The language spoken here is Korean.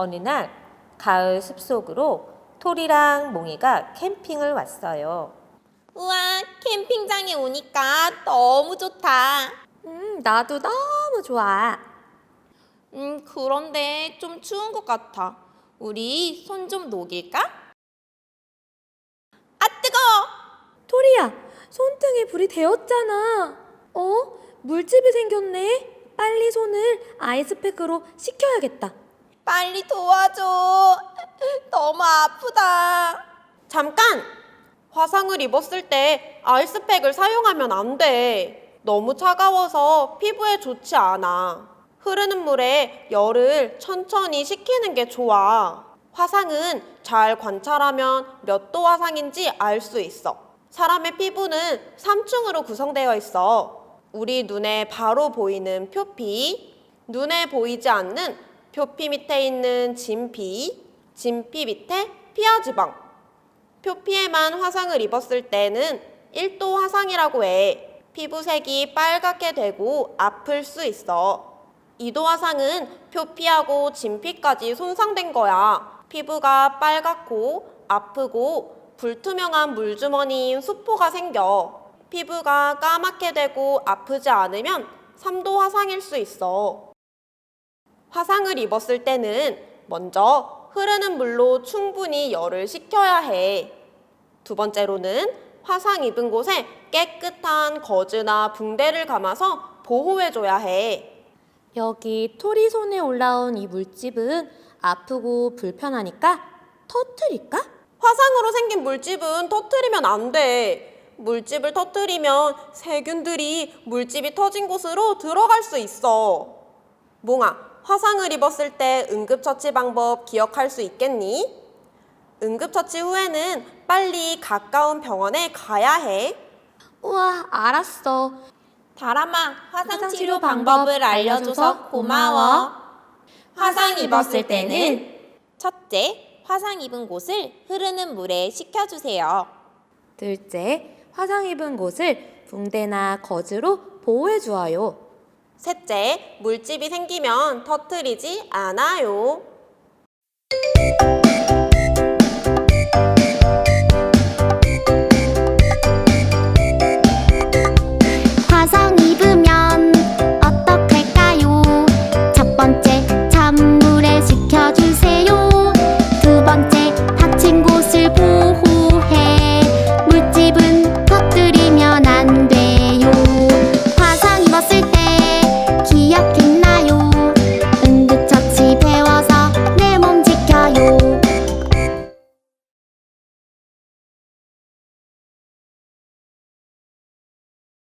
어느 날 가을 숲속으로 토리랑 몽이가 캠핑을 왔어요. 우와, 캠핑장에 오니까 너무 좋다. 음, 나도 너무 좋아. 음, 그런데 좀 추운 것 같아. 우리 손 좀 녹일까? 아, 뜨거워! 토리야, 손등에 불이 데웠잖아. 어? 물집이 생겼네. 빨리 손을 아이스팩으로 식혀야겠다. 빨리 도와줘. 너무 아프다. 잠깐! 화상을 입었을 때 아이스팩을 사용하면 안 돼. 너무 차가워서 피부에 좋지 않아. 흐르는 물에 열을 천천히 식히는 게 좋아. 화상은 잘 관찰하면 몇 도 화상인지 알 수 있어. 사람의 피부는 3층으로 구성되어 있어. 우리 눈에 바로 보이는 표피, 눈에 보이지 않는 표피 밑에 있는 진피, 진피 밑에 피하지방, 표피에만 화상을 입었을 때는 1도 화상이라고 해. 피부색이 빨갛게 되고 아플 수 있어. 2도 화상은 표피하고 진피까지 손상된 거야. 피부가 빨갛고 아프고 불투명한 물주머니인 수포가 생겨. 피부가 까맣게 되고 아프지 않으면 3도 화상일 수 있어. 화상을 입었을 때는 먼저 흐르는 물로 충분히 열을 식혀야 해. 두 번째로는 화상 입은 곳에 깨끗한 거즈나 붕대를 감아서 보호해줘야 해. 여기 토리 손에 올라온 이 물집은 아프고 불편하니까 터트릴까? 화상으로 생긴 물집은 터트리면 안 돼. 물집을 터트리면 세균들이 물집이 터진 곳으로 들어갈 수 있어. 몽아, 화상을 입었을 때 응급처치 방법 기억할 수 있겠니? 응급처치 후에는 빨리 가까운 병원에 가야 해. 우와, 알았어. 다람아, 화상 치료 방법을 방법 알려줘서 알려줘서 고마워. 화상 입었을 때는 첫째, 화상 입은 곳을 흐르는 물에 식혀주세요. 둘째, 화상 입은 곳을 붕대나 거즈로 보호해 주어요. 셋째, 물집이 생기면 터트리지 않아요. 화성 이브